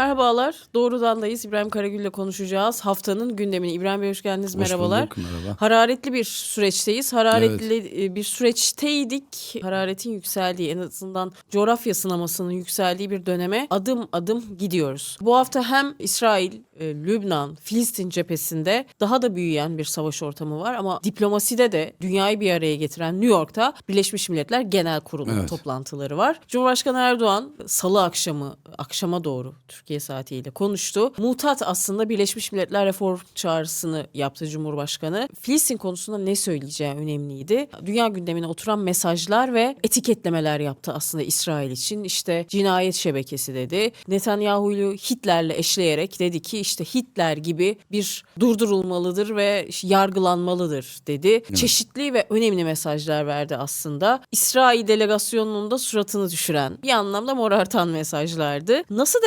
Merhabalar. Doğrudan'dayız. İbrahim Karagül ile konuşacağız. Haftanın gündemini. İbrahim Bey hoş geldiniz. Hoş Merhabalar. bulduk, merhaba. Hararetli bir süreçteyiz. Hararetli e, bir süreçteydik. Hararetin yükseldiği en azından coğrafya sınamasının yükseldiği bir döneme adım adım gidiyoruz. Bu hafta hem İsrail, e, Lübnan, Filistin cephesinde daha da büyüyen bir savaş ortamı var ama diplomaside de dünyayı bir araya getiren New York'ta Birleşmiş Milletler Genel Kurulu Evet. toplantıları var. Cumhurbaşkanı Erdoğan salı akşamı akşama doğru Türkiye saatiyle konuştu. Mutat aslında Birleşmiş Milletler reform çağrısını yaptı Cumhurbaşkanı. Filistin konusunda ne söyleyeceği önemliydi. Dünya gündemine oturan mesajlar ve etiketlemeler yaptı aslında İsrail için. İşte cinayet şebekesi dedi. Netanyahu'yu Hitler'le eşleyerek dedi ki işte Hitler gibi bir durdurulmalıdır ve yargılanmalıdır dedi. Çeşitli ve önemli mesajlar verdi aslında. İsrail delegasyonunun da suratını düşüren bir anlamda morartan mesajlardı. Nasıl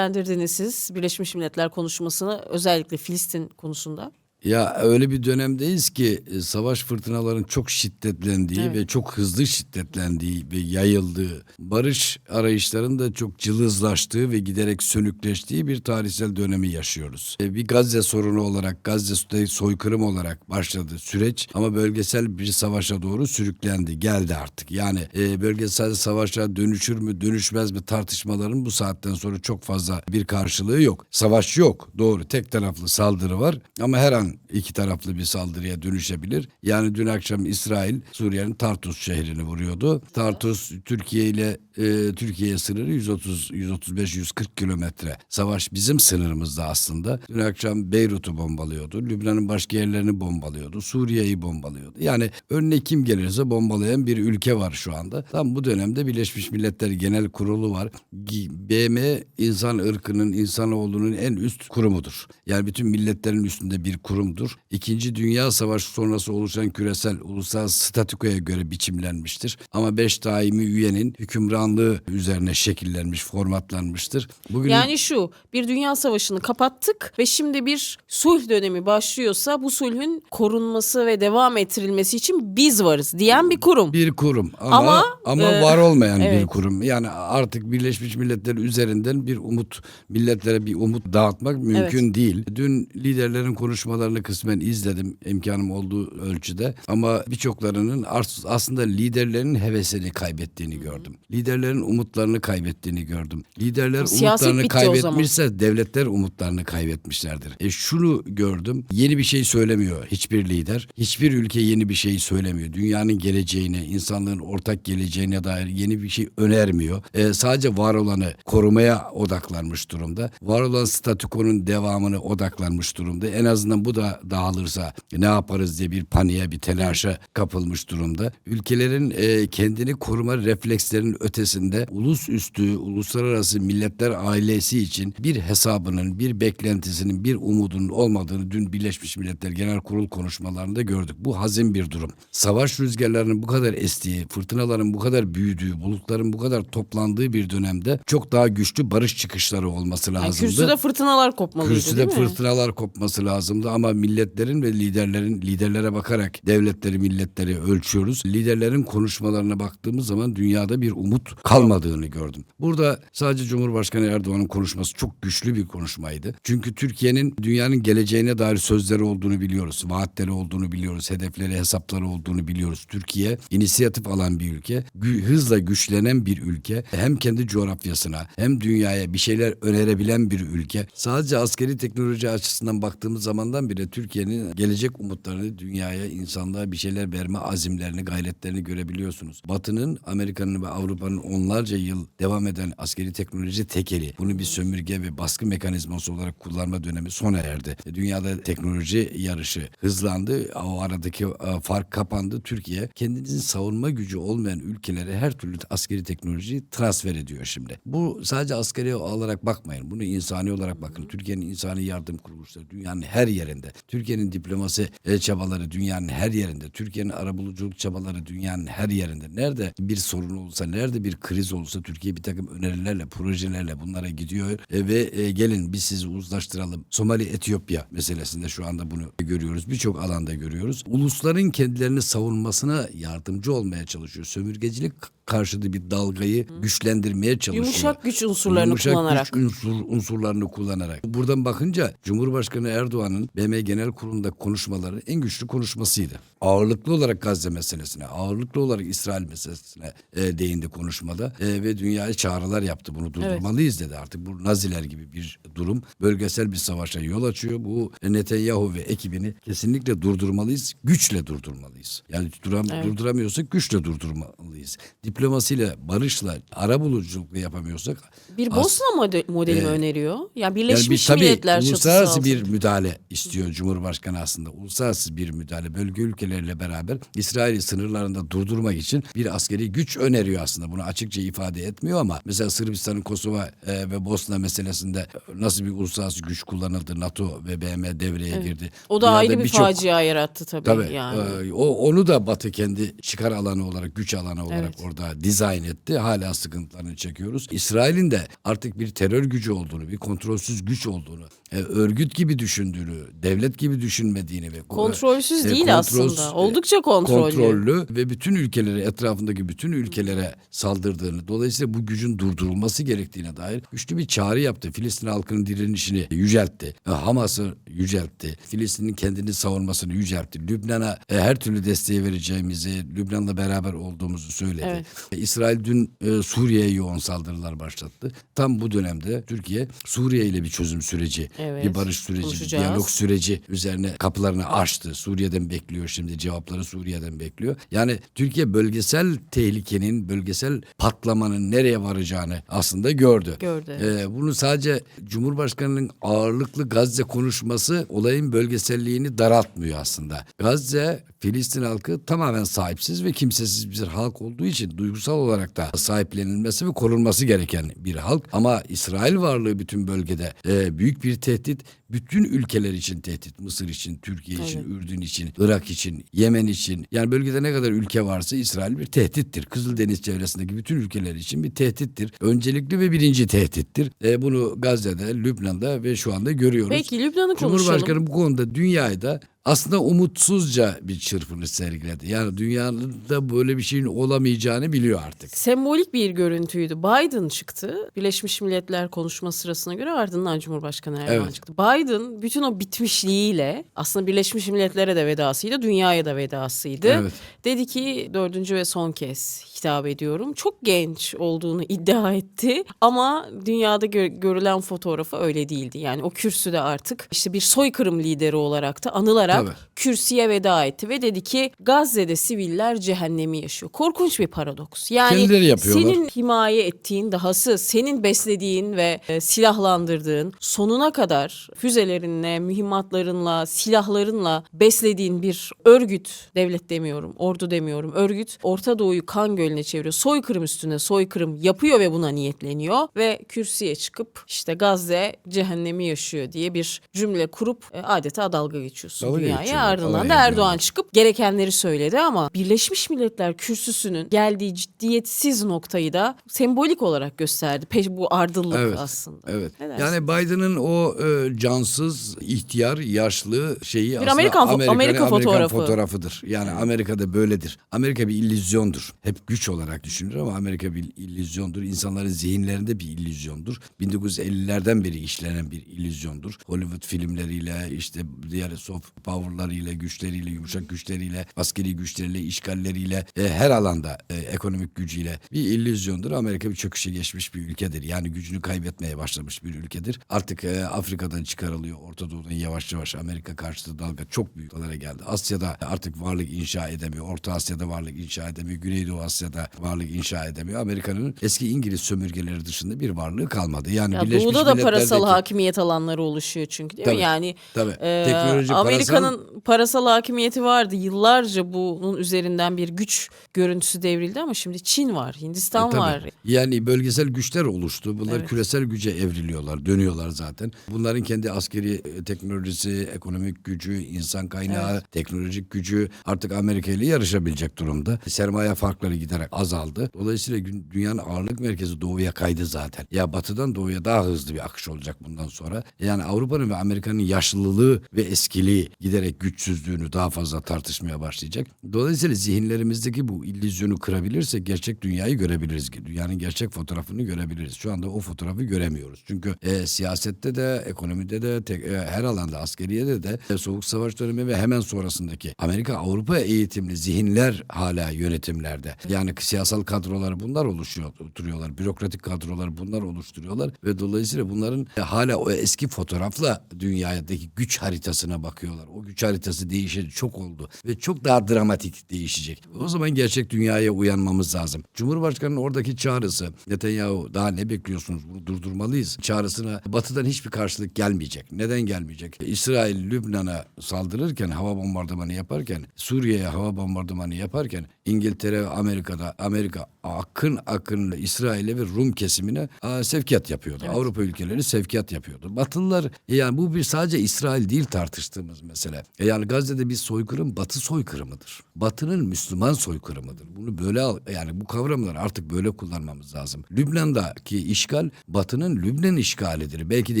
değerlendirdiniz siz Birleşmiş Milletler konuşmasını özellikle Filistin konusunda? Ya öyle bir dönemdeyiz ki e, savaş fırtınaların çok şiddetlendiği Evet. ve çok hızlı şiddetlendiği ve yayıldığı, barış arayışlarının da çok cılızlaştığı ve giderek sönükleştiği bir tarihsel dönemi yaşıyoruz. E, Bir Gazze sorunu olarak, Gazze'de soykırım olarak başladı süreç ama bölgesel bir savaşa doğru sürüklendi, geldi artık. Yani e, bölgesel savaşa dönüşür mü, dönüşmez mi tartışmaların bu saatten sonra çok fazla bir karşılığı yok. Savaş yok, doğru. Tek taraflı saldırı var ama her an iki taraflı bir saldırıya dönüşebilir. Yani dün akşam İsrail Suriye'nin Tartus şehrini vuruyordu. Tartus Türkiye ile e, Türkiye sınırı 130 135 140 kilometre. Savaş bizim sınırımızda aslında. Dün akşam Beyrut'u bombalıyordu. Lübnan'ın başka yerlerini bombalıyordu. Suriye'yi bombalıyordu. Yani önüne kim gelirse bombalayan bir ülke var şu anda. Tam bu dönemde Birleşmiş Milletler Genel Kurulu var. BM insan ırkının, insanoğlunun en üst kurumudur. Yani bütün milletlerin üstünde bir kurumdur. İkinci Dünya Savaşı sonrası oluşan küresel uluslararası statükoya göre biçimlenmiştir. Ama beş daimi üyenin hükümranlığı üzerine şekillenmiş, formatlanmıştır. Bugün Yani şu bir dünya savaşını kapattık ve şimdi bir sulh dönemi başlıyorsa bu sulhün korunması ve devam ettirilmesi için biz varız diyen bir kurum. bir kurum ama Ama, ama, e, var olmayan bir evet. kurum. Yani artık Birleşmiş Milletler üzerinden bir umut milletlere bir umut dağıtmak mümkün değil. Dün liderlerin konuşmalarını kısmen izledim imkanım olduğu ölçüde ama birçoklarının aslında liderlerin hevesini kaybettiğini gördüm. Liderlerin umutlarını kaybettiğini gördüm. Liderler Siyaset umutlarını kaybetmişse devletler umutlarını kaybetmişlerdir. E şunu gördüm. Yeni bir şey söylemiyor hiçbir lider. Hiçbir ülke yeni bir şey söylemiyor. Dünyanın geleceğine, insanlığın ortak geleceğine dair yeni bir şey önermiyor. E, sadece var olanı korumaya odaklanmış durumda. Var olan statükonun devamını odaklanmış durumda. En azından bu da dağılırsa ne yaparız diye bir paniğe, bir telaşa kapılmış durumda. Ülkelerin e, kendini koruma reflekslerinin ötesinde ulus üstü, uluslararası milletler ailesi için bir hesabının, bir beklentisinin, bir umudunun olmadığını dün Birleşmiş Milletler Genel Kurul konuşmalarında gördük. Bu hazin bir durum. Savaş rüzgarlarının bu kadar estiği, fırtınaların bu kadar büyüdüğü, bulutların bu kadar toplandığı bir dönemde çok daha güçlü barış çıkışları olması Yani lazımdı. kürsüde fırtınalar kopmalıydı Kürsüde fırtınalar kopması lazımdı ama milletlerin ve liderlerin liderlere bakarak devletleri milletleri ölçüyoruz. Liderlerin konuşmalarına baktığımız zaman dünyada bir umut kalmadığını gördüm. Burada sadece Cumhurbaşkanı Erdoğan'ın konuşması çok güçlü bir konuşmaydı. Çünkü Türkiye'nin dünyanın geleceğine dair sözleri olduğunu biliyoruz. Vaatleri olduğunu biliyoruz. Hedefleri, hesapları olduğunu biliyoruz. Türkiye inisiyatif alan bir ülke. gü- hızla güçlenen bir ülke. Hem kendi coğrafyasına hem dünyaya bir şeyler önerebilen bir ülke. Sadece askeri teknoloji açısından baktığımız zamandan bile Türkiye'nin gelecek umutlarını dünyaya, insanlığa bir şeyler verme azimlerini, gayretlerini görebiliyorsunuz. Batı'nın, Amerika'nın ve Avrupa'nın onlarca yıl devam eden askeri teknoloji tekeli. Bunu bir sömürge ve baskı mekanizması olarak kullanma dönemi sona erdi. E, Dünyada teknoloji yarışı hızlandı. O aradaki e, fark kapandı. Türkiye kendinizin savunma gücü olmayan ülkelere her türlü askeri teknolojiyi transfer ediyor şimdi. Bu sadece askeri olarak bakmayın. Bunu insani olarak bakın. Türkiye'nin insani yardım kuruluşları dünyanın her yerinde. Türkiye'nin diplomasi e, çabaları dünyanın her yerinde. Türkiye'nin arabuluculuk çabaları dünyanın her yerinde. Nerede bir sorun olsa, nerede bir kriz olsa Türkiye bir takım önerilerle, projelerle bunlara gidiyor E, ve e, gelin biz sizi uzlaştıralım. Somali, Etiyopya meselesinde şu anda bunu görüyoruz. Birçok alanda görüyoruz. Ulusların kendilerini savunmasına yardımcı olmaya çalışıyor. Sömürgecilik karşıtı bir dalgayı güçlendirmeye çalışıyor. Yumuşak güç unsurlarını Yumuşak kullanarak. güç unsur, unsurlarını kullanarak. Buradan bakınca Cumhurbaşkanı Erdoğan'ın BM Genel Kurulu'nda konuşmaları en güçlü konuşmasıydı. Ağırlıklı olarak Gazze meselesine, ağırlıklı olarak İsrail meselesine e, değindi konuşmada E, ve dünyaya çağrılar yaptı. Bunu durdurmalıyız dedi. Artık bu Naziler gibi bir durum bölgesel bir savaşa yol açıyor. Bu Netanyahu ve ekibini kesinlikle durdurmalıyız. Güçle durdurmalıyız. Yani duram, durduramıyorsak güçle durdurmalıyız. Diplomasiyle, barışla, ara buluculukla yapamıyorsak Bir Bosna mode- modeli mi öneriyor? Yani Birleşmiş tabii Milletler çatısı uluslararası altında. bir müdahale istiyor Cumhurbaşkanı aslında. Uluslararası bir müdahale bölge ülkeleriyle beraber İsrail'i sınırlarında durdurmak için bir askeri güç öneriyor aslında. Bunu açıkça ifade etmiyor ama mesela Sırbistan'ın Kosova e, ve Bosna meselesinde nasıl bir uluslararası güç kullanıldı? NATO ve BM devreye girdi. O da Dünyada ayrı bir birçok- facia yarattı tabii. Tabii. yani. e, o onu da Batı kendi çıkar alanı olarak, güç alanı olarak Evet. orada dizayn etti. Hala sıkıntılarını çekiyoruz. İsrail'in de artık bir terör gücü olduğunu, bir kontrolsüz güç olduğunu, e, örgüt gibi düşündüğünü, devlet gibi düşünmediğini ve Kontrolsüz e, değil kontrolsüz- aslında. Oldukça kontrollü. kontrollü ve bütün ülkeleri etrafındaki bütün ülkelere saldırdığını dolayısıyla bu gücün durdurulması gerektiğine dair güçlü bir çağrı yaptı. Filistin halkının direnişini yüceltti. E, Hamas'ı yüceltti. Filistin'in kendini savunmasını yüceltti. Lübnan'a e, her türlü desteği vereceğimizi, Lübnan'la beraber olduğumuzu söyledi. Evet. E, İsrail dün e, Suriye'ye yoğun saldırılar başlattı. Tam bu dönemde Türkiye Suriye ile bir çözüm süreci, Evet, bir barış süreci, bir diyalog süreci üzerine kapılarını açtı. Suriye'den bekliyor şimdi cevapları Suriye'den bekliyor. Yani Türkiye bölgesel tehlikenin, bölgesel patlamanın nereye varacağını aslında gördü. Gördü. Ee, bunu sadece Cumhurbaşkanı'nın ağırlıklı Gazze konuşması olayın bölgeselliğini daraltmıyor aslında. Gazze Filistin halkı tamamen sahipsiz ve kimsesiz bir halk olduğu için duygusal olarak da sahiplenilmesi ve korunması gereken bir halk. Ama İsrail varlığı bütün bölgede e, büyük bir tehdit. Bütün ülkeler için tehdit. Mısır için, Türkiye için, Ürdün için, Irak için, Yemen için. Yani bölgede ne kadar ülke varsa İsrail bir tehdittir. Kızıldeniz çevresindeki bütün ülkeler için bir tehdittir. Öncelikli ve birinci tehdittir. E, bunu Gazze'de, Lübnan'da ve şu anda görüyoruz. Peki Lübnan'ı konuşalım. Cumhurbaşkanı bu konuda dünyayı da aslında umutsuzca bir çırpınış sergiledi. Yani dünyanın da böyle bir şeyin olamayacağını biliyor artık. Sembolik bir görüntüydü. Biden çıktı. Birleşmiş Milletler konuşma sırasına göre ardından Cumhurbaşkanı Erdoğan Evet. çıktı. Biden bütün o bitmişliğiyle aslında Birleşmiş Milletler'e de vedasıydı, dünyaya da vedasıydı. Evet. Dedi ki dördüncü ve son kez hitap ediyorum. Çok genç olduğunu iddia etti ama dünyada gö- görülen fotoğrafı öyle değildi. Yani o kürsüde artık işte bir soykırım lideri olarak da anılarak Tabii. kürsüye veda etti ve dedi ki Gazze'de siviller cehennemi yaşıyor. Korkunç bir paradoks. Yani Kendileri yapıyorlar. senin himaye ettiğin dahası senin beslediğin ve e, silahlandırdığın sonuna kadar füzelerinle, mühimmatlarınla, silahlarınla beslediğin bir örgüt, devlet demiyorum, ordu demiyorum, örgüt Orta Doğu'yu kan gölüne çeviriyor. Soykırım üstüne soykırım yapıyor ve buna niyetleniyor ve kürsüye çıkıp işte Gazze cehennemi yaşıyor diye bir cümle kurup e, adeta dalga geçiyorsun Dalga dünyaya. Ardından da Erdoğan çıkıp gerekenleri söyledi ama Birleşmiş Milletler kürsüsünün geldiği ciddiyetsiz noktayı da sembolik olarak gösterdi. Peş, bu ardıllık Evet, aslında. Evet. Yani Biden'ın o e, cansız, ihtiyar, yaşlı şeyi aslında Amerikan fo- Amerikan- Amerika fotoğrafı. fotoğrafıdır. Yani Amerika'da böyledir. Amerika bir illüzyondur. Hep güç olarak düşünülür ama Amerika bir illüzyondur. İnsanların zihinlerinde bir illüzyondur. 1950'lerden beri işlenen bir illüzyondur. Hollywood filmleriyle işte diğer soft power'larıyla, güçleriyle, yumuşak güçleriyle, askeri güçleriyle, işgalleriyle e, her alanda e, ekonomik gücüyle bir illüzyondur. Amerika bir çöküşe geçmiş bir ülkedir. Yani gücünü kaybetmeye başlamış bir ülkedir. Artık e, Afrika'dan çıkarılıyor. Orta Doğu'dan yavaş yavaş Amerika karşıtı dalga çok büyük dalgalara geldi. Asya'da artık varlık inşa edemiyor. Orta Asya'da varlık inşa edemiyor. Güneydoğu Asya'da varlık inşa edemiyor. Amerika'nın eski İngiliz sömürgeleri dışında bir varlığı kalmadı. Yani Ya Birleşmiş Doğu'da da parasal hakimiyet alanları oluşuyor çünkü değil mi? Tabii, Yani tabii. e, Teknoloji, Amerika'nın parasal... hakimiyeti vardı. Yıllarca bunun üzerinden bir güç görüntüsü devrildi ama şimdi Çin var, Hindistan E, Tabii. var. Yani bölgesel güçler oluştu. Bunlar Evet. küresel güce evriliyorlar, dönüyorlar zaten. Bunların kendi askeri e, teknolojisi, ekonomik gücü, insan kaynağı, teknolojik gücü artık Amerika ile yarışabilecek durumda. Sermaye farkları giderek azaldı. Dolayısıyla dünyanın ağırlık merkezi doğuya kaydı zaten. Ya batıdan doğuya daha hızlı bir akış olacak bundan sonra. Yani Avrupa'nın ve Amerika'nın yaşlılığı ve eskiliği giderek giderek güçsüzlüğünü daha fazla tartışmaya başlayacak. Dolayısıyla zihinlerimizdeki bu illüzyonu kırabilirsek gerçek dünyayı görebiliriz. Dünyanın gerçek fotoğrafını görebiliriz. Şu anda o fotoğrafı göremiyoruz. Çünkü e, siyasette de, ekonomide de, tek- e, her alanda, askeriyede de e, Soğuk Savaş dönemi ve hemen sonrasındaki Amerika Avrupa eğitimli zihinler hala yönetimlerde. Yani siyasal kadrolar bunlar oluşuyor, oturuyorlar. Bürokratik kadrolar bunlar oluşturuyorlar ve dolayısıyla bunların e, hala o eski fotoğrafla dünyadaki güç haritasına bakıyorlar. O güç haritası değişeli çok oldu ve çok daha dramatik değişecek. O zaman gerçek dünyaya uyanmamız lazım. Cumhurbaşkanının oradaki çağrısı Netanyahu daha ne bekliyorsunuz bunu durdurmalıyız. Çağrısına batıdan hiçbir karşılık gelmeyecek. Neden gelmeyecek? İsrail Lübnan'a saldırırken hava bombardımanı yaparken Suriye'ye hava bombardımanı yaparken İngiltere Amerika'da Amerika akın akın İsrail'e ve Rum kesimine aa, sevkiyat yapıyordu. Avrupa ülkeleri sevkiyat yapıyordu. Batılılar e, yani bu bir sadece İsrail değil tartıştığımız mesele. E, yani Gazze'de bir soykırım Batı soykırımıdır. Batı'nın Müslüman soykırımıdır. Bunu böyle al, yani bu kavramları artık böyle kullanmamız lazım. Lübnan'daki işgal Batı'nın Lübnan işgalidir. Belki de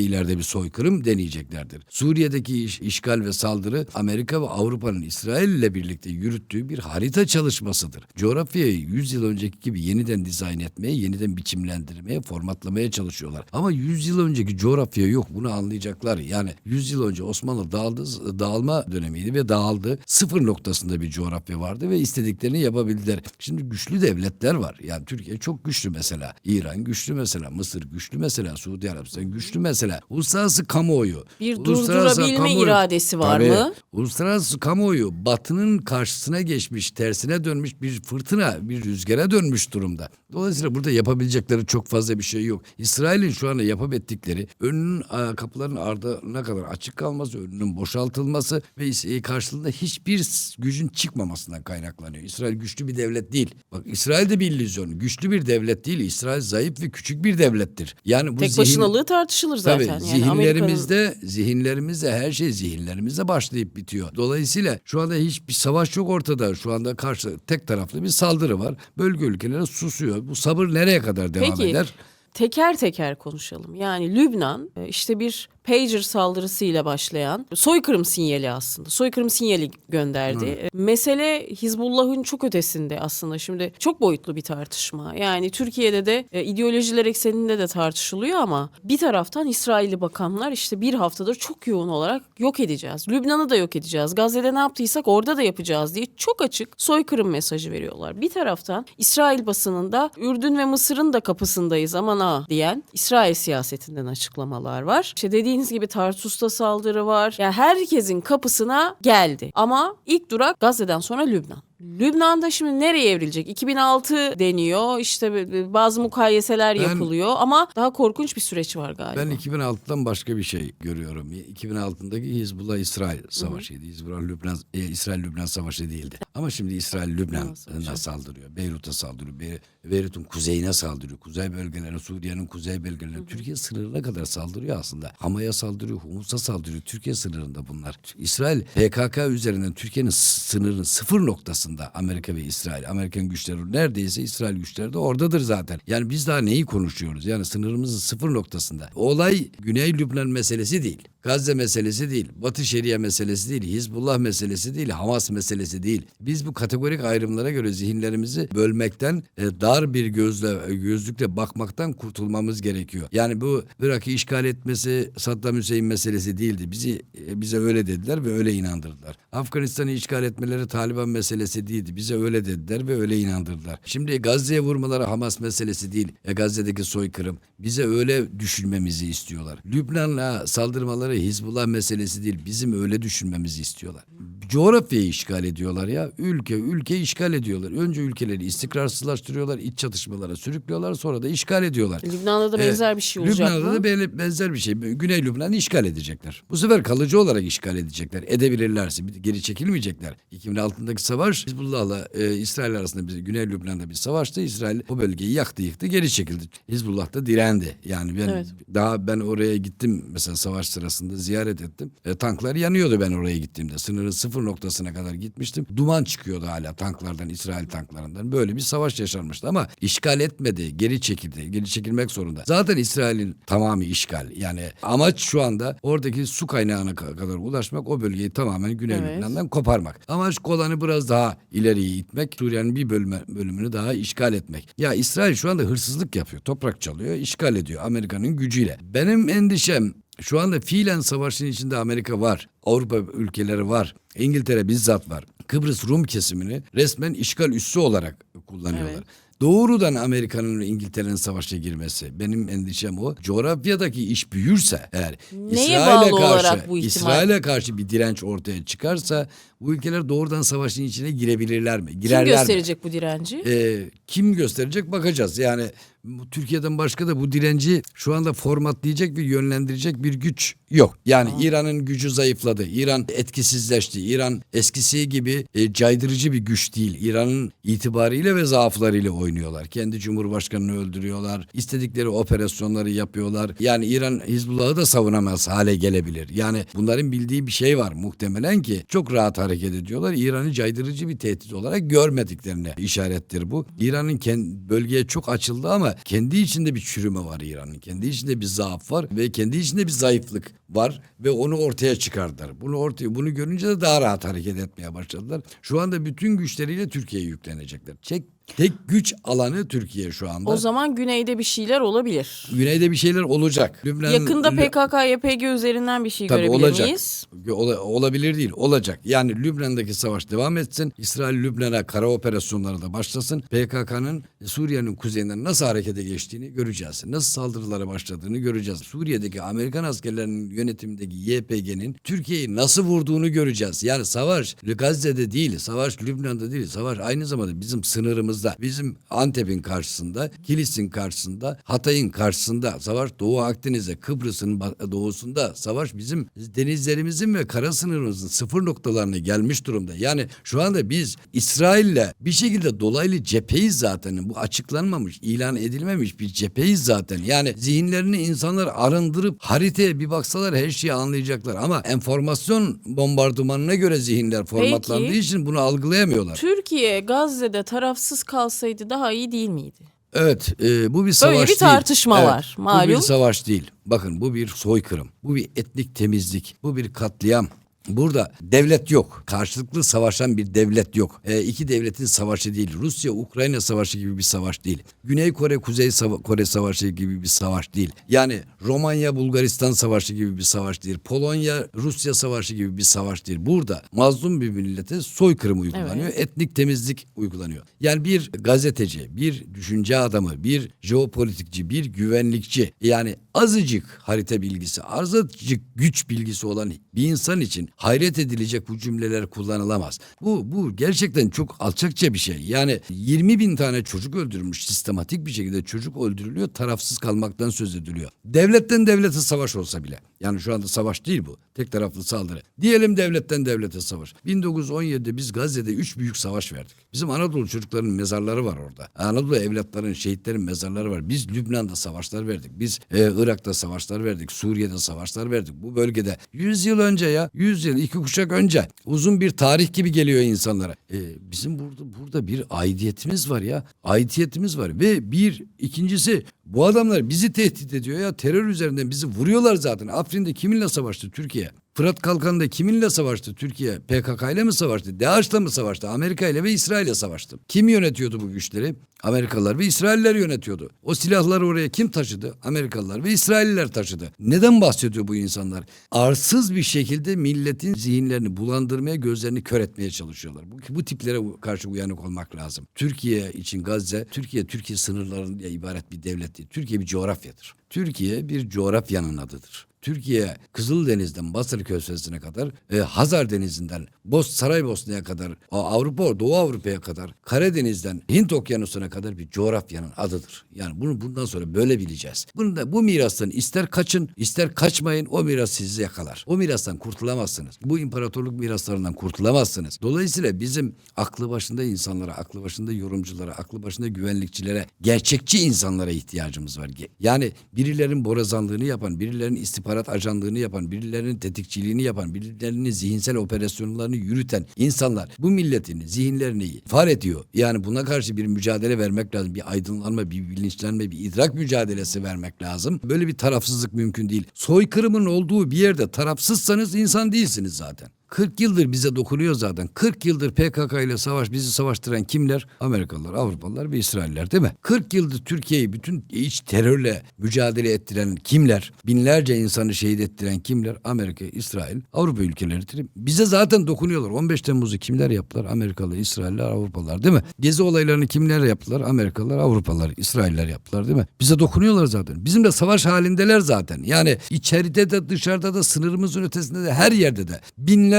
ileride bir soykırım deneyeceklerdir. Suriye'deki iş- işgal ve saldırı Amerika ve Avrupa'nın İsrail ile birlikte yürüttüğü bir harita çalışmasıdır. Coğrafyayı 100 yıl önceki gibi yeniden dizayn etmeye, yeniden biçimlendirmeye, formatlamaya çalışıyorlar. Ama 100 yıl önceki coğrafya yok. Bunu anlayacaklar. Yani 100 yıl önce Osmanlı dağıldı, dağılma dönemiydi ve dağıldı. Sıfır noktasında bir coğrafya vardı ve istediklerini yapabildiler. Şimdi güçlü devletler var. Yani Türkiye çok güçlü mesela. İran güçlü mesela. Mısır güçlü mesela. Suudi Arabistan güçlü mesela. Uluslararası kamuoyu. Bir durdurabilme kamuoyu- iradesi var Tabii. mı? Uluslararası kamuoyu batının karşısına geçmiş, tersine dönmüş bir fırtına, bir rüzgara dönmüş durumda. Dolayısıyla burada yapabilecekleri çok fazla bir şey yok. İsrail'in şu anda yapıp ettikleri önünün kapıların ardına kadar açık kalması, önünün boşaltılması ve e, karşılığında hiçbir gücün çıkmamasından kaynaklanıyor. İsrail güçlü bir devlet değil. Bak İsrail de bir illüzyon. Güçlü bir devlet değil. İsrail zayıf ve küçük bir devlettir. Yani bu Tek zihin- başınalığı tartışılır zaten. Tabii yani zihinlerimizde zihinlerimizde her şey zihinlerimizde başlayıp bitiyor. Dolayısıyla şu anda hiçbir savaş yok ortada. Şu anda karşı tek taraflı bir saldırı var. Bölge ülkeleri susuyor. Bu sabır nereye kadar devam Peki eder? teker teker konuşalım. Yani Lübnan e, işte bir pager saldırısıyla başlayan soykırım sinyali aslında. Soykırım sinyali gönderdi. E, Mesele Hizbullah'ın çok ötesinde aslında. Şimdi çok boyutlu bir tartışma. Yani Türkiye'de de e, ideolojiler ekseninde de tartışılıyor ama bir taraftan İsrailli bakanlar işte bir haftadır çok yoğun olarak yok edeceğiz. Lübnan'ı da yok edeceğiz. Gazze'de ne yaptıysak orada da yapacağız diye çok açık soykırım mesajı veriyorlar. Bir taraftan İsrail basınında Ürdün ve Mısır'ın da kapısındayız aman ha diyen İsrail siyasetinden açıklamalar var. İşte dediğiniz gibi Tarsus'ta saldırı var. Yani herkesin kapısına geldi. Ama ilk durak Gazze'den sonra Lübnan. Lübnan'da şimdi nereye evrilecek? 2006 deniyor. İşte bazı mukayeseler Ben- yapılıyor ama daha korkunç bir süreç var galiba. Ben 2006'dan başka bir şey görüyorum. 2006'daki Hizbullah İsrail savaşıydı. Hizbullah Lübnan e, İsrail Lübnan savaşı değildi. Ama şimdi İsrail Lübnan'a saldırıyor. Beyrut'a saldırıyor. Be- Beyrut'un kuzeyine saldırıyor. Kuzey bölgelerine, Suriye'nin kuzey bölgelerine, Türkiye sınırına kadar saldırıyor aslında. Hama'ya saldırıyor, Humus'a saldırıyor. Türkiye sınırında bunlar. İsrail PKK üzerinden Türkiye'nin sınırının sıfır noktasında Amerika ve İsrail. Amerikan güçleri neredeyse İsrail güçleri de oradadır zaten. Yani biz daha neyi konuşuyoruz? Yani sınırımızın sıfır noktasında. Olay Güney Lübnan meselesi değil. Gazze meselesi değil, Batı Şeria meselesi değil, Hizbullah meselesi değil, Hamas meselesi değil. Biz bu kategorik ayrımlara göre zihinlerimizi bölmekten, e, dar bir gözle gözlükle bakmaktan kurtulmamız gerekiyor. Yani bu Irak'ı işgal etmesi Saddam Hüseyin meselesi değildi. Bizi e, bize öyle dediler ve öyle inandırdılar. Afganistan'ı işgal etmeleri Taliban meselesi değildi. Bize öyle dediler ve öyle inandırdılar. Şimdi Gazze'ye vurmaları Hamas meselesi değil. E, Gazze'deki soykırım. Bize öyle düşünmemizi istiyorlar. Lübnan'a saldırmaları Hizbullah meselesi değil. Bizim öyle düşünmemizi istiyorlar. Coğrafyayı işgal ediyorlar ya. Ülke ülke işgal ediyorlar. Önce ülkeleri istikrarsızlaştırıyorlar, iç çatışmalara sürüklüyorlar, sonra da işgal ediyorlar. Lübnan'da da benzer bir şey olacak Lübnan'da mı? da benzer bir şey. Güney Lübnan'ı işgal edecekler. Bu sefer kalıcı olarak işgal edecekler. Edebilirlerse geri çekilmeyecekler. 2006'daki savaş Hizbullah'la e, İsrail arasında bir Güney Lübnan'da bir savaştı. İsrail o bölgeyi yaktı yıktı geri çekildi. Hizbullah da direndi. Yani ben Evet. daha ben oraya gittim mesela savaş sırasında ziyaret ettim. E, tanklar yanıyordu ben oraya gittiğimde. Sınırın sıfır sıfır noktasına kadar gitmiştim. Duman çıkıyordu hala tanklardan, İsrail tanklarından. Böyle bir savaş yaşanmıştı ama işgal etmedi, geri çekildi. Geri çekilmek zorunda. Zaten İsrail'in tamamı işgal. Yani amaç şu anda oradaki su kaynağına ka- kadar ulaşmak, o bölgeyi tamamen Güney Evet. Lübnan'dan koparmak. Amaç kolanı biraz daha ileriye itmek, Suriye'nin bir bölümü, bölümünü daha işgal etmek. Ya İsrail şu anda hırsızlık yapıyor, toprak çalıyor, işgal ediyor Amerika'nın gücüyle. Benim endişem şu anda fiilen savaşın içinde Amerika var. Avrupa ülkeleri var. İngiltere bizzat var. Kıbrıs Rum kesimini resmen işgal üssü olarak kullanıyorlar. Evet. Doğrudan Amerika'nın ve İngiltere'nin savaşa girmesi benim endişem o. Coğrafyadaki iş büyürse eğer İsrail'e karşı? İsrail'e karşı bir direnç ortaya çıkarsa bu ülkeler doğrudan savaşın içine girebilirler mi? Kim Girerler mi? gösterecek bu direnci? Ee, kim gösterecek bakacağız. Yani bu Türkiye'den başka da bu direnci şu anda formatlayacak ve yönlendirecek bir güç yok. Yani İran'ın gücü zayıfladı. İran etkisizleşti. İran eskisi gibi e, caydırıcı bir güç değil. İran'ın itibarıyla ve zaaflarıyla oynuyorlar. Kendi cumhurbaşkanını öldürüyorlar. İstedikleri operasyonları yapıyorlar. Yani İran Hizbullah'ı da savunamaz hale gelebilir. Yani bunların bildiği bir şey var muhtemelen ki çok rahat hareket ediyorlar. İran'ı caydırıcı bir tehdit olarak görmediklerine işarettir bu. İran'ın kend- bölgeye çok açıldı ama kendi içinde bir çürüme var İran'ın. Kendi içinde bir zaaf var ve kendi içinde bir zayıflık var ve onu ortaya çıkardılar. Bunu ortaya bunu görünce de daha rahat hareket etmeye başladılar. Şu anda bütün güçleriyle Türkiye'ye yüklenecekler. Tek tek güç alanı Türkiye şu anda. O zaman güneyde bir şeyler olabilir. Güneyde bir şeyler olacak. Lübnan Yakında PKK, YPG üzerinden bir şey Tabii görebilir olacak. miyiz? Ola- olabilir değil, olacak. Yani Lübnan'daki savaş devam etsin. İsrail Lübnan'a kara operasyonları da başlasın. PKK'nın Suriye'nin kuzeyinden nasıl harekete geçtiğini göreceğiz. Nasıl saldırılara başladığını göreceğiz. Suriye'deki Amerikan askerlerinin yönetimindeki YPG'nin Türkiye'yi nasıl vurduğunu göreceğiz. Yani savaş Gazze'de değil, savaş Lübnan'da değil. Savaş aynı zamanda bizim sınırımızda, bizim Antep'in karşısında, Kilis'in karşısında, Hatay'ın karşısında, savaş Doğu Akdeniz'de, Kıbrıs'ın doğusunda, savaş bizim denizlerimizin ve kara sınırımızın sıfır noktalarına gelmiş durumda. Yani şu anda biz İsrail'le bir şekilde dolaylı cepheyiz zaten. Bu açıklanmamış, ilan edilmemiş bir cepheyiz zaten. Yani zihinlerini insanlar arındırıp haritaya bir baksalar her şeyi anlayacaklar. Ama enformasyon bombardımanına göre zihinler formatlandığı Peki. için bunu algılayamıyorlar. Türkiye Gazze'de tarafsız kalsaydı daha iyi değil miydi? Evet, e, bu bir savaş Böyle bir değil. tartışma Evet, var, Bu malum. bir savaş değil. Bakın bu bir soykırım. Bu bir etnik temizlik. Bu bir katliam. Burada devlet yok. Karşılıklı savaşan bir devlet yok. E, iki devletin savaşı değil. Rusya-Ukrayna savaşı gibi bir savaş değil. Güney Kore, Kuzey Sava- Kore savaşı gibi bir savaş değil. Yani Romanya-Bulgaristan savaşı gibi bir savaş değil. Polonya-Rusya savaşı gibi bir savaş değil. Burada mazlum bir millete soykırım uygulanıyor. Etnik temizlik uygulanıyor. Yani bir gazeteci, bir düşünce adamı, bir jeopolitikçi, bir güvenlikçi yani azıcık harita bilgisi, azıcık güç bilgisi olan bir insan için hayret edilecek bu cümleler kullanılamaz. Bu, bu gerçekten çok alçakça bir şey. Yani 20 bin tane çocuk öldürülmüş sistematik bir şekilde çocuk öldürülüyor tarafsız kalmaktan söz ediliyor. Devletten devlete savaş olsa bile. Yani şu anda savaş değil bu. Tek taraflı saldırı. Diyelim devletten devlete savaş. 1917'de biz Gazze'de üç büyük savaş verdik. Bizim Anadolu çocuklarının mezarları var orada. Anadolu evlatların, şehitlerin mezarları var. Biz Lübnan'da savaşlar verdik. Biz e, Irak'ta savaşlar verdik. Suriye'de savaşlar verdik. Bu bölgede 100 yıl önce ya 100 yıl iki kuşak önce uzun bir tarih gibi geliyor insanlara. E, bizim burada burada bir aidiyetimiz var ya. Aidiyetimiz var ve bir ikincisi bu adamlar bizi tehdit ediyor ya terör üzerinden bizi vuruyorlar zaten. Afrin'de kiminle savaştı Türkiye? Fırat Kalkanı'nda kiminle savaştı Türkiye? PKK ile mi savaştı? DAEŞ'la mı savaştı? Amerika ile ve İsrail ile savaştı. Kim yönetiyordu bu güçleri? Amerikalılar ve İsrailler yönetiyordu. O silahları oraya kim taşıdı? Amerikalılar ve İsrailliler taşıdı. Neden bahsediyor bu insanlar? Arsız bir şekilde milletin zihinlerini bulandırmaya, gözlerini kör etmeye çalışıyorlar. Bu, bu tiplere karşı uyanık olmak lazım. Türkiye için Gazze, Türkiye, Türkiye sınırlarında ibaret bir devlet değil. Türkiye bir coğrafyadır. Türkiye bir coğrafyanın adıdır. Türkiye Kızıldeniz'den Basra Körfezi'ne kadar, e, Hazar Denizi'nden Bos Saraybosna'ya kadar, Avrupa, Doğu Avrupa'ya kadar, Karadeniz'den Hint Okyanusu'na kadar bir coğrafyanın adıdır. Yani bunu bundan sonra böyle bileceğiz. Bunu da bu mirastan ister kaçın, ister kaçmayın o miras sizi yakalar. O mirastan kurtulamazsınız. Bu imparatorluk miraslarından kurtulamazsınız. Dolayısıyla bizim aklı başında insanlara, aklı başında yorumculara, aklı başında güvenlikçilere, gerçekçi insanlara ihtiyacımız var. Yani birilerin borazanlığını yapan, birilerinin istihbarat istihbarat ajanlığını yapan, birilerinin tetikçiliğini yapan, birilerinin zihinsel operasyonlarını yürüten insanlar bu milletin zihinlerini far ediyor. Yani buna karşı bir mücadele vermek lazım. Bir aydınlanma, bir bilinçlenme, bir idrak mücadelesi vermek lazım. Böyle bir tarafsızlık mümkün değil. Soykırımın olduğu bir yerde tarafsızsanız insan değilsiniz zaten. 40 yıldır bize dokunuyor zaten. 40 yıldır PKK ile savaş bizi savaştıran kimler? Amerikalılar, Avrupalılar ve İsrailler değil mi? 40 yıldır Türkiye'yi bütün iç terörle mücadele ettiren kimler? Binlerce insanı şehit ettiren kimler? Amerika, İsrail, Avrupa ülkeleridir. Bize zaten dokunuyorlar. 15 Temmuz'u kimler yaptılar? Amerikalı, İsrailler, Avrupalılar değil mi? Gezi olaylarını kimler yaptılar? Amerikalılar, Avrupalılar, İsrailler yaptılar değil mi? Bize dokunuyorlar zaten. Bizim de savaş halindeler zaten. Yani içeride de dışarıda da sınırımızın ötesinde de her yerde de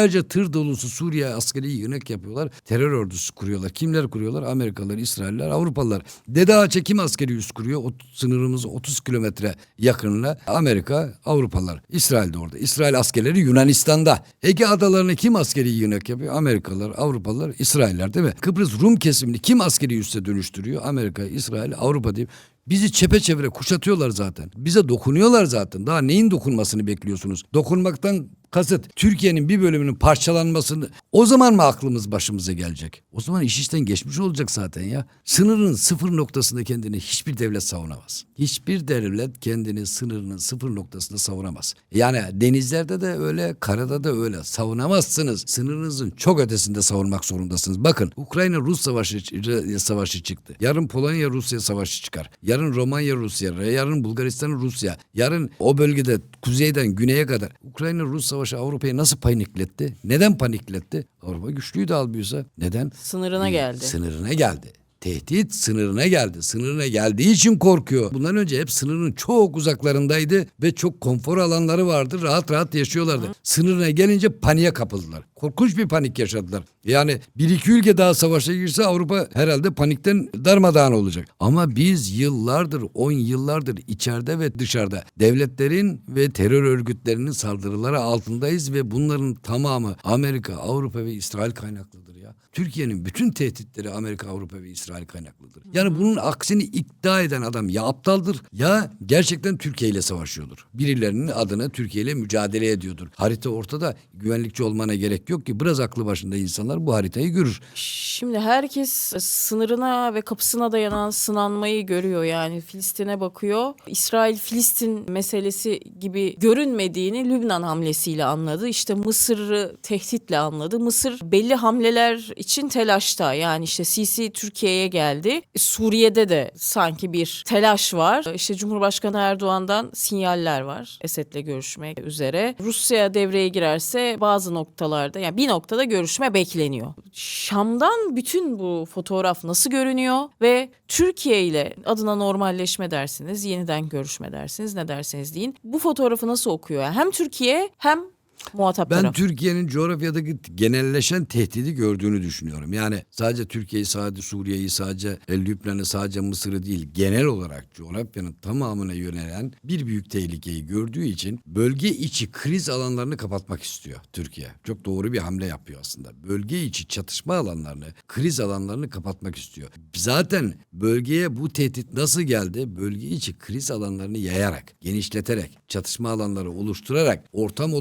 binlerce tır dolusu Suriye askeri yönek yapıyorlar. Terör ordusu kuruyorlar. Kimler kuruyorlar? Amerikalılar, İsrailler, Avrupalılar. Dede Ağa çekim askeri üs kuruyor. O, sınırımız 30 kilometre yakınına. Amerika, Avrupalılar. İsrail de orada. İsrail askerleri Yunanistan'da. Ege adalarını kim askeri yönek yapıyor? Amerikalılar, Avrupalılar, İsrailler değil mi? Kıbrıs Rum kesimini kim askeri üsse dönüştürüyor? Amerika, İsrail, Avrupa diye. Bizi çepeçevre kuşatıyorlar zaten. Bize dokunuyorlar zaten. Daha neyin dokunmasını bekliyorsunuz? Dokunmaktan kasıt Türkiye'nin bir bölümünün parçalanmasını o zaman mı aklımız başımıza gelecek? O zaman iş işten geçmiş olacak zaten ya. Sınırın sıfır noktasında kendini hiçbir devlet savunamaz. Hiçbir devlet kendini sınırının sıfır noktasında savunamaz. Yani denizlerde de öyle, karada da öyle. Savunamazsınız. Sınırınızın çok ötesinde savunmak zorundasınız. Bakın Ukrayna Rus savaşı savaşı çıktı. Yarın Polonya Rusya savaşı çıkar. Yarın Romanya Rusya, yarın Bulgaristan Rusya, yarın o bölgede kuzeyden güneye kadar Ukrayna Rus savaşı Avrupa'yı nasıl panikletti? Neden panikletti? Avrupa güçlüydü albüyse. Neden? Sınırına geldi. Sınırına geldi. Tehdit sınırına geldi. Sınırına geldiği için korkuyor. Bundan önce hep sınırın çok uzaklarındaydı ve çok konfor alanları vardı. Rahat rahat yaşıyorlardı. Sınırına gelince paniğe kapıldılar. Korkunç bir panik yaşadılar. Yani bir iki ülke daha savaşa girse Avrupa herhalde panikten darmadağın olacak. Ama biz yıllardır, on yıllardır içeride ve dışarıda devletlerin ve terör örgütlerinin saldırıları altındayız ve bunların tamamı Amerika, Avrupa ve İsrail kaynaklıdır ya. Türkiye'nin bütün tehditleri Amerika, Avrupa ve İsrail kaynaklıdır. Yani bunun aksini iddia eden adam ya aptaldır ya gerçekten Türkiye ile savaşıyordur. Birilerinin adına Türkiye ile mücadele ediyordur. Harita ortada güvenlikçi olmana gerek yok ki biraz aklı başında insanlar bu haritayı görür. Şimdi herkes sınırına ve kapısına dayanan sınanmayı görüyor yani Filistin'e bakıyor. İsrail Filistin meselesi gibi görünmediğini Lübnan hamlesiyle anladı. İşte Mısır'ı tehditle anladı. Mısır belli hamleler için telaşta. Yani işte Sisi Türkiye'ye geldi. E, Suriye'de de sanki bir telaş var. İşte Cumhurbaşkanı Erdoğan'dan sinyaller var Esed'le görüşmek üzere. Rusya devreye girerse bazı noktalarda yani bir noktada görüşme bekleniyor. Şam'dan bütün bu fotoğraf nasıl görünüyor ve Türkiye ile adına normalleşme dersiniz, yeniden görüşme dersiniz, ne derseniz deyin. Bu fotoğrafı nasıl okuyor? Yani hem Türkiye hem muhatap Ben. Türkiye'nin coğrafyadaki genelleşen tehdidi gördüğünü düşünüyorum. Yani sadece Türkiye'yi, sadece Suriye'yi, sadece e, Lübnan'ı, sadece Mısır'ı değil, genel olarak coğrafyanın tamamına yönelen bir büyük tehlikeyi gördüğü için bölge içi kriz alanlarını kapatmak istiyor Türkiye. Çok doğru bir hamle yapıyor aslında. Bölge içi çatışma alanlarını, kriz alanlarını kapatmak istiyor. Zaten bölgeye bu tehdit nasıl geldi? Bölge içi kriz alanlarını yayarak, genişleterek, çatışma alanları oluşturarak ortam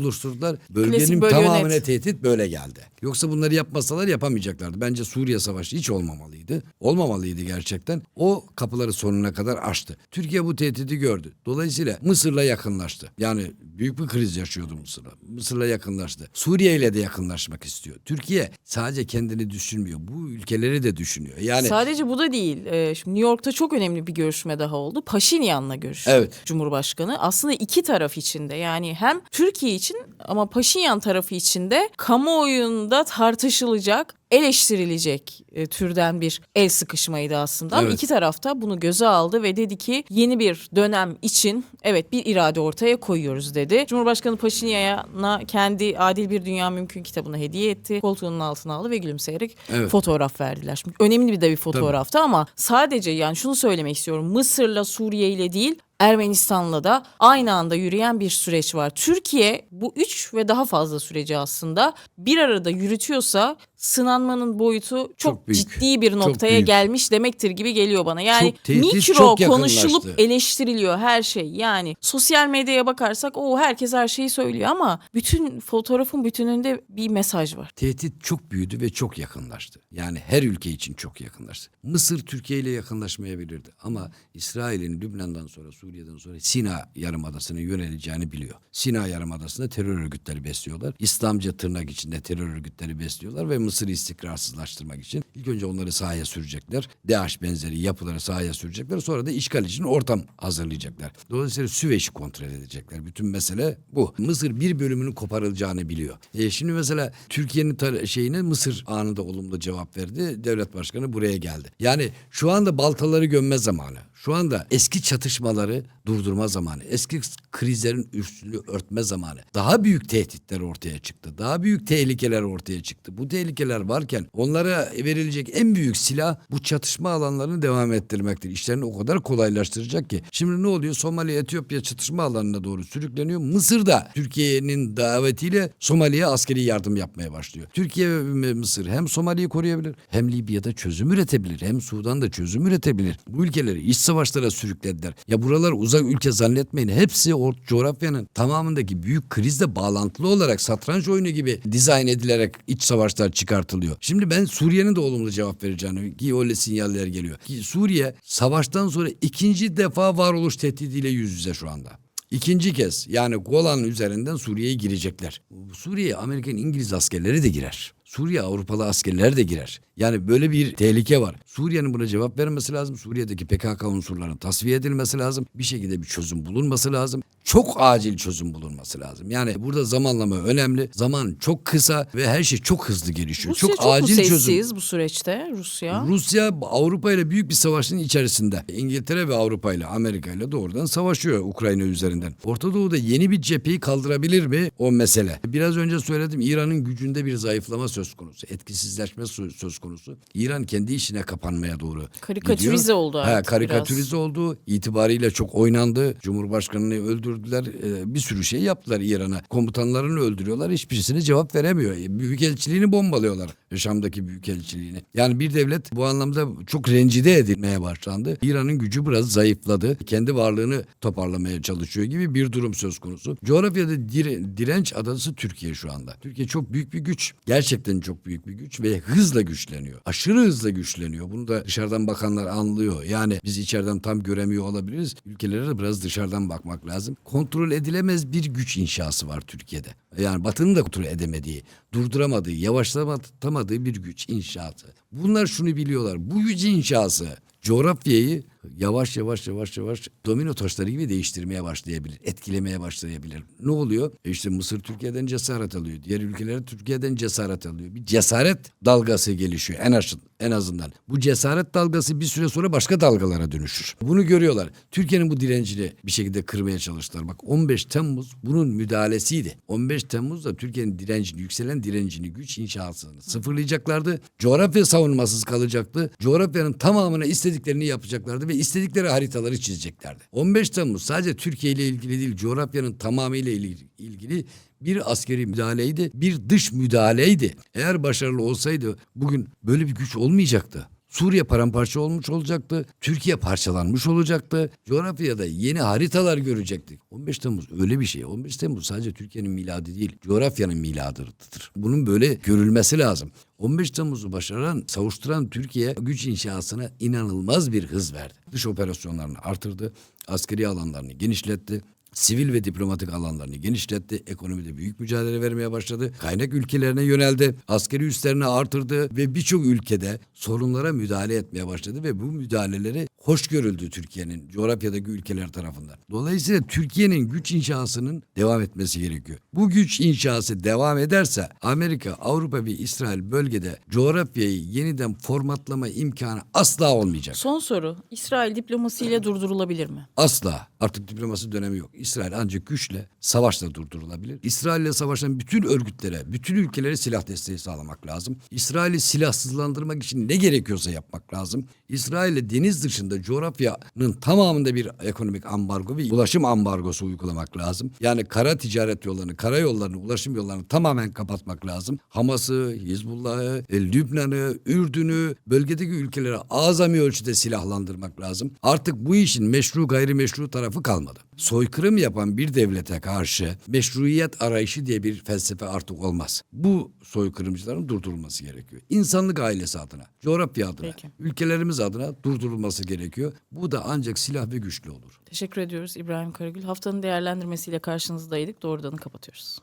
oluşturdular. Bölgenin bölge tamamına yönet. tehdit böyle geldi. Yoksa bunları yapmasalar yapamayacaklardı. Bence Suriye Savaşı hiç olmamalıydı. Olmamalıydı gerçekten. O kapıları sonuna kadar açtı. Türkiye bu tehdidi gördü. Dolayısıyla Mısır'la yakınlaştı. Yani büyük bir kriz yaşıyordu Mısır'la. Mısır'la yakınlaştı. Suriye ile de yakınlaşmak istiyor. Türkiye sadece kendini düşünmüyor. Bu ülkeleri de düşünüyor. Yani Sadece bu da değil. Ee, şimdi New York'ta çok önemli bir görüşme daha oldu. Paşinyan'la görüştü Evet. Cumhurbaşkanı. Aslında iki taraf içinde yani hem Türkiye için ama Paşinyan tarafı içinde kamuoyunda tartışılacak eleştirilecek e, türden bir el sıkışmaydı aslında. Ama Evet. iki tarafta bunu göze aldı ve dedi ki yeni bir dönem için evet bir irade ortaya koyuyoruz dedi. Cumhurbaşkanı Paşinyan'a kendi Adil Bir Dünya Mümkün kitabını hediye etti. Koltuğunun altına aldı ve gülümseyerek Evet. fotoğraf verdiler. Şimdi önemli bir de bir fotoğraftı ama sadece yani şunu söylemek istiyorum. Mısır'la Suriye ile değil Ermenistan'la da aynı anda yürüyen bir süreç var. Türkiye bu üç ve daha fazla süreci aslında bir arada yürütüyorsa sınanmanın boyutu çok, Çok büyük. ciddi bir noktaya gelmiş demektir gibi geliyor bana. Yani Çok tehdit, mikro çok konuşulup eleştiriliyor her şey. Yani sosyal medyaya bakarsak o herkes her şeyi söylüyor ama bütün fotoğrafın bütününde bir mesaj var. Tehdit çok büyüdü ve çok yakınlaştı. Yani her ülke için çok yakınlaştı. Mısır Türkiye ile yakınlaşmayabilirdi ama İsrail'in Lübnan'dan sonra Suriye'den sonra Sina Yarımadası'na yöneleceğini biliyor. Sina Yarımadası'nda terör örgütleri besliyorlar. İslamcı tırnak içinde terör örgütleri besliyorlar ve Mısır'ı istikrarsızlaştırmak için ilk önce onları sahaya sürecekler. DAEŞ benzeri yapıları sahaya sürecekler. Sonra da işgal için ortam hazırlayacaklar. Dolayısıyla Süveyş'i kontrol edecekler. Bütün mesele bu. Mısır bir bölümünün koparılacağını biliyor. E şimdi mesela Türkiye'nin şeyine Mısır anında olumlu cevap verdi. Devlet başkanı buraya geldi. Yani şu anda baltaları gömme zamanı. Şu anda eski çatışmaları durdurma zamanı. Eski krizlerin üstünü örtme zamanı. Daha büyük tehditler ortaya çıktı. Daha büyük tehlikeler ortaya çıktı. Bu tehlikeler varken onlara verilecek en büyük silah bu çatışma alanlarını devam ettirmektir. İşlerini o kadar kolaylaştıracak ki. Şimdi ne oluyor? Somali, Etiyopya çatışma alanına doğru sürükleniyor. Mısır da Türkiye'nin davetiyle Somali'ye askeri yardım yapmaya başlıyor. Türkiye ve Mısır hem Somali'yi koruyabilir hem Libya'da çözüm üretebilir. Hem Sudan'da çözüm üretebilir. Bu ülkeleri iç savaşlara sürüklediler. Ya buralar uzak ülke zannetmeyin. Hepsi o coğrafyanın tamamındaki büyük krizle bağlantılı olarak satranç oyunu gibi dizayn edilerek iç savaşlar çıkartılıyor. Şimdi ben Suriye'nin de olumlu cevap vereceğini ki öyle sinyaller geliyor. Ki Suriye savaştan sonra ikinci defa varoluş tehdidiyle yüz yüze şu anda. İkinci kez yani Golan üzerinden Suriye'ye girecekler. Suriye'ye Amerikan İngiliz askerleri de girer. Suriye Avrupalı askerler de girer. Yani böyle bir tehlike var. Suriye'nin buna cevap vermesi lazım. Suriye'deki PKK unsurlarının tasfiye edilmesi lazım. Bir şekilde bir çözüm bulunması lazım. Çok acil çözüm bulunması lazım. Yani burada zamanlama önemli. Zaman çok kısa ve her şey çok hızlı gelişiyor. Rusya çok, çok acil çözüm. bu süreçte Rusya? Rusya Avrupa ile büyük bir savaşın içerisinde. İngiltere ve Avrupa ile Amerika ile doğrudan savaşıyor Ukrayna üzerinden. Orta Doğu'da yeni bir cepheyi kaldırabilir mi? O mesele. Biraz önce söyledim İran'ın gücünde bir zayıflama söz konusu. Etkisizleşme sö- söz konusu. İran kendi işine kapanmaya doğru Karikatürize gidiyor. oldu Ha, artık karikatürize oldu. İtibariyle çok oynandı. Cumhurbaşkanını öldürdüler. Ee, bir sürü şey yaptılar İran'a. Komutanlarını öldürüyorlar. Hiçbirisine cevap veremiyor. E, Büyükelçiliğini bombalıyorlar. Şam'daki büyükelçiliğini. Yani bir devlet bu anlamda çok rencide edilmeye başlandı. İran'ın gücü biraz zayıfladı. Kendi varlığını toparlamaya çalışıyor gibi bir durum söz konusu. Coğrafyada dire- direnç adası Türkiye şu anda. Türkiye çok büyük bir güç. Gerçekten çok büyük bir güç ve hızla güçleniyor. Aşırı hızla güçleniyor. Bunu da dışarıdan bakanlar anlıyor. Yani biz içeriden tam göremiyor olabiliriz. Ülkelere de biraz dışarıdan bakmak lazım. Kontrol edilemez bir güç inşası var Türkiye'de. Yani Batı'nın da kontrol edemediği, durduramadığı, yavaşlatamadığı bir güç inşaatı. Bunlar şunu biliyorlar. Bu güç inşası coğrafyayı yavaş yavaş yavaş yavaş domino taşları gibi değiştirmeye başlayabilir, etkilemeye başlayabilir. Ne oluyor? E işte Mısır Türkiye'den cesaret alıyor. Diğer ülkeler Türkiye'den cesaret alıyor. Bir cesaret dalgası gelişiyor en aşın, en azından. Bu cesaret dalgası bir süre sonra başka dalgalara dönüşür. Bunu görüyorlar. Türkiye'nin bu direncini bir şekilde kırmaya çalıştılar. Bak 15 Temmuz bunun müdahalesiydi. 15 Temmuz'da Türkiye'nin direncini, yükselen direncini, güç inşasını sıfırlayacaklardı. Coğrafya savunmasız kalacaktı. Coğrafyanın tamamına istediklerini yapacaklardı ve istedikleri haritaları çizeceklerdi. 15 Temmuz sadece Türkiye ile ilgili değil, coğrafyanın tamamıyla ilgili, bir askeri müdahaleydi, bir dış müdahaleydi. Eğer başarılı olsaydı bugün böyle bir güç olmayacaktı. Suriye paramparça olmuş olacaktı. Türkiye parçalanmış olacaktı. Coğrafyada yeni haritalar görecektik. 15 Temmuz öyle bir şey. 15 Temmuz sadece Türkiye'nin miladı değil, coğrafyanın miladıdır. Bunun böyle görülmesi lazım. 15 Temmuz'u başaran, savuşturan Türkiye güç inşasına inanılmaz bir hız verdi. Dış operasyonlarını artırdı, askeri alanlarını genişletti. Sivil ve diplomatik alanlarını genişletti. Ekonomide büyük mücadele vermeye başladı. Kaynak ülkelerine yöneldi. Askeri üslerini artırdı ve birçok ülkede sorunlara müdahale etmeye başladı ve bu müdahaleleri hoş görüldü Türkiye'nin coğrafyadaki ülkeler tarafından. Dolayısıyla Türkiye'nin güç inşasının devam etmesi gerekiyor. Bu güç inşası devam ederse Amerika, Avrupa ve İsrail bölgede coğrafyayı yeniden formatlama imkanı asla olmayacak. Son soru. İsrail diplomasiyle durdurulabilir mi? Asla. Artık diplomasi dönemi yok. İsrail ancak güçle, savaşla durdurulabilir. İsrail'le savaşan bütün örgütlere, bütün ülkelere silah desteği sağlamak lazım. İsrail'i silahsızlandırmak için ne gerekiyorsa yapmak lazım. İsrail'e deniz dışında coğrafyanın tamamında bir ekonomik ambargo ve ulaşım ambargosu uygulamak lazım. Yani kara ticaret yollarını, karayollarını, ulaşım yollarını tamamen kapatmak lazım. Hamas'ı, Hizbullah'ı, Lübnan'ı, Ürdün'ü, bölgedeki ülkelere azami ölçüde silahlandırmak lazım. Artık bu işin meşru gayrimeşru tarafı kalmadı. Soykırım yapan bir devlete karşı meşruiyet arayışı diye bir felsefe artık olmaz. Bu soykırımcıların durdurulması gerekiyor. İnsanlık ailesi adına, coğrafya adına, Peki. ülkelerimiz adına durdurulması gerekiyor. Bu da ancak silah ve güçlü olur. Teşekkür ediyoruz İbrahim Karagül. Haftanın değerlendirmesiyle karşınızdaydık. Doğrudanı kapatıyoruz.